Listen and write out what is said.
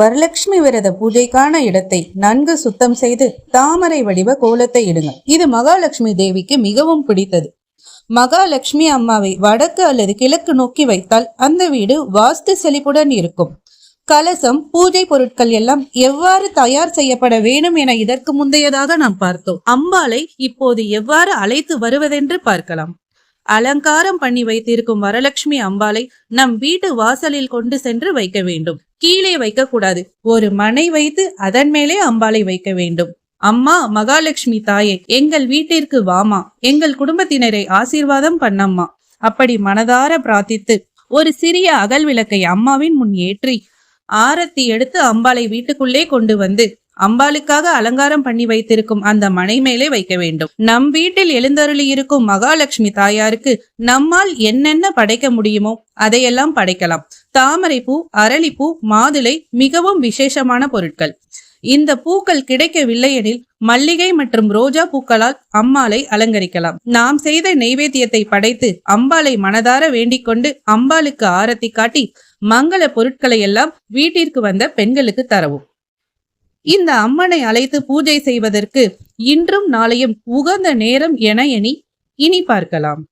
வரலட்சுமி விரத பூஜைக்கான இடத்தை நன்கு சுத்தம் செய்து தாமரை வடிவ கோலத்தை இடுங்கள். இது மகாலட்சுமி தேவிக்கு மிகவும் பிடித்தது. மகாலட்சுமி அம்மாவை வடக்கு அல்லது கிழக்கு நோக்கி வைத்தால் அந்த வீடு வாஸ்து செழிப்புடன் இருக்கும். கலசம் பூஜை பொருட்கள் எல்லாம் எவ்வாறு தயார் செய்யப்பட வேண்டும் என இதற்கு முந்தையதாக நாம் பார்த்தோம். அம்பாளை இப்போது எவ்வாறு அழைத்து வருவதென்று பார்க்கலாம். அலங்காரம் பண்ணி வைத்திருக்கும் வரலட்சுமி அம்பாளை நம் வீட்டு வாசலில் கொண்டு சென்று வைக்க வேண்டும். கீழே வைக்க கூடாது ஒரு மனை வைத்து அதன் மேலே அம்பாளை வைக்க வேண்டும். அம்மா மகாலட்சுமி தாயே எங்கள் வீட்டிற்கு வாமா. எங்கள் குடும்பத்தினரை ஆசீர்வாதம் பண்ணம்மா. அப்படி மனதார பிரார்த்தித்து ஒரு சிறிய அகல் விளக்கை அம்மாவின் முன் ஏற்றி ஆரத்தி எடுத்து அம்பாளை வீட்டுக்குள்ளே கொண்டு வந்து அம்பாளுக்காக அலங்காரம் பண்ணி வைத்திருக்கும் அந்த மனை மேலே வைக்க வேண்டும். நம் வீட்டில் எழுந்தருளி இருக்கும் மகாலட்சுமி தாயாருக்கு நம்மால் என்னென்ன படைக்க முடியுமோ அதையெல்லாம் படைக்கலாம். தாமரைப்பூ அரளிப்பூ மாதுளை மிகவும் விசேஷமான பொருட்கள். இந்த பூக்கள் கிடைக்கவில்லை எனில் மல்லிகை மற்றும் ரோஜா பூக்களால் அம்மாளை அலங்கரிக்கலாம். நாம் செய்த நெய்வேத்தியத்தை படைத்து அம்பாளை மனதார வேண்டிக் கொண்டு அம்பாளுக்கு ஆரத்தி காட்டி மங்கள பொருட்களை எல்லாம் வீட்டிற்கு வந்த பெண்களுக்கு தரவும். இந்த அம்மனை அழைத்து பூஜை செய்வதற்கு இன்றும் நாளையும் உகந்த நேரம் என எண்ணி இனி பார்க்கலாம்.